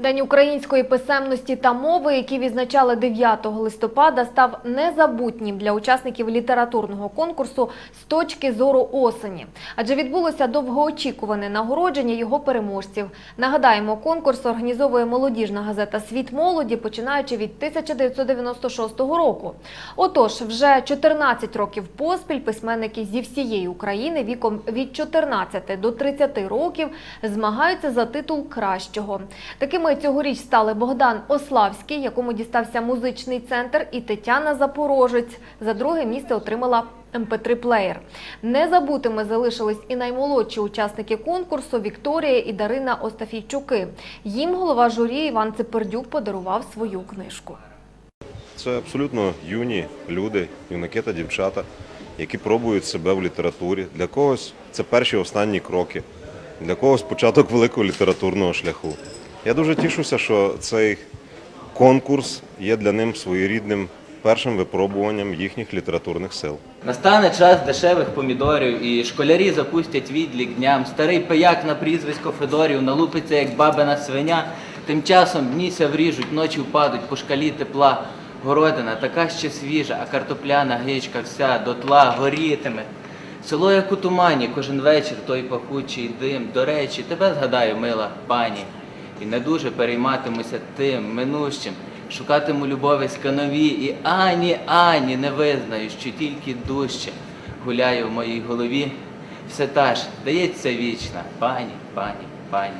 День української писемності та мови, який відзначали 9 листопада, став незабутнім для учасників літературного конкурсу з точки зору осені. Адже відбулося довгоочікуване нагородження його переможців. Нагадаємо, конкурс організовує молодіжна газета Світ молоді, починаючи від 1996 року. Отож, вже 14 років поспіль письменники зі всієї України віком від 14 до 30 років змагаються за титул кращого. Такими цьогоріч стали Богдан Ославський, якому дістався музичний центр, і Тетяна Запорожець. За друге місце отримала МП3 плеєр. Незабутими залишились і наймолодші учасники конкурсу Вікторія і Дарина Остафійчуки. Їм голова журі Іван Цепердюк подарував свою книжку. Це абсолютно юні люди, юнаки та дівчата, які пробують себе в літературі. Для когось це перші останні кроки, для когось початок великого літературного шляху. Я дуже тішуся, що цей конкурс є для них своєрідним першим випробуванням їхніх літературних сил. Настане час дешевих помідорів, і школярі запустять відлік дням. Старий пияк на прізвисько Федорів налупиться, як бабина свиня. Тим часом дніся вріжуть, ночі впадуть по шкалі тепла. Городина така ще свіжа, а картопляна гичка вся дотла горітиме. Село як у тумані, кожен вечір той пахучий дим. До речі, тебе згадаю, мила пані. І не дуже перейматимуся тим минущим. Шукатиму любові сканові, і ані, ані не визнаю, що тільки дужче гуляє в моїй голові. Все та ж, дається вічна, пані, пані, пані.